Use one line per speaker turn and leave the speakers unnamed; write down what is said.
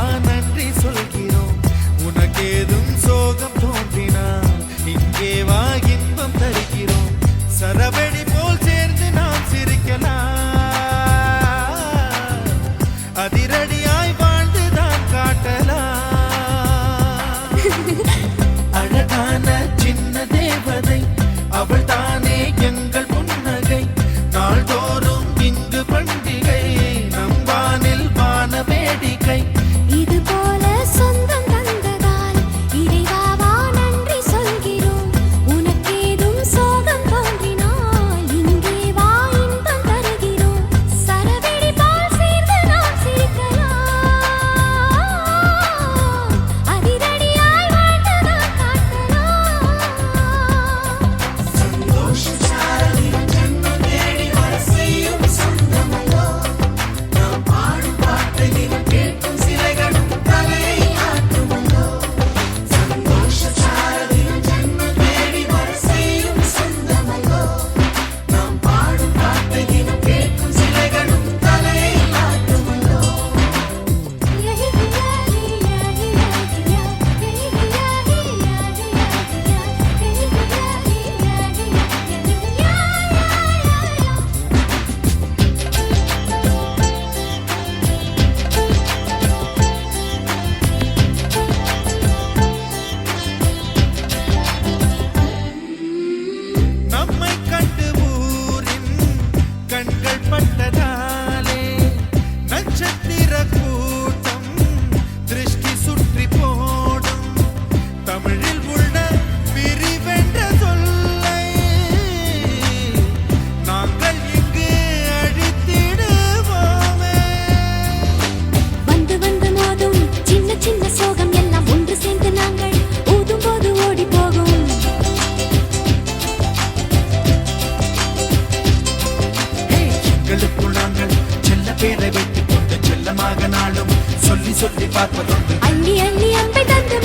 நன்றி சொல்கிறோம். உனக்கேதும் மக்களுக்குள் நாங்கள் செல்ல பேரை வைத்துக் கொண்டு செல்லமாக நாளும். சொல்லி சொல்லி பார்ப்பதுண்டு
அண்ணி அண்ணி அம்பை தந்து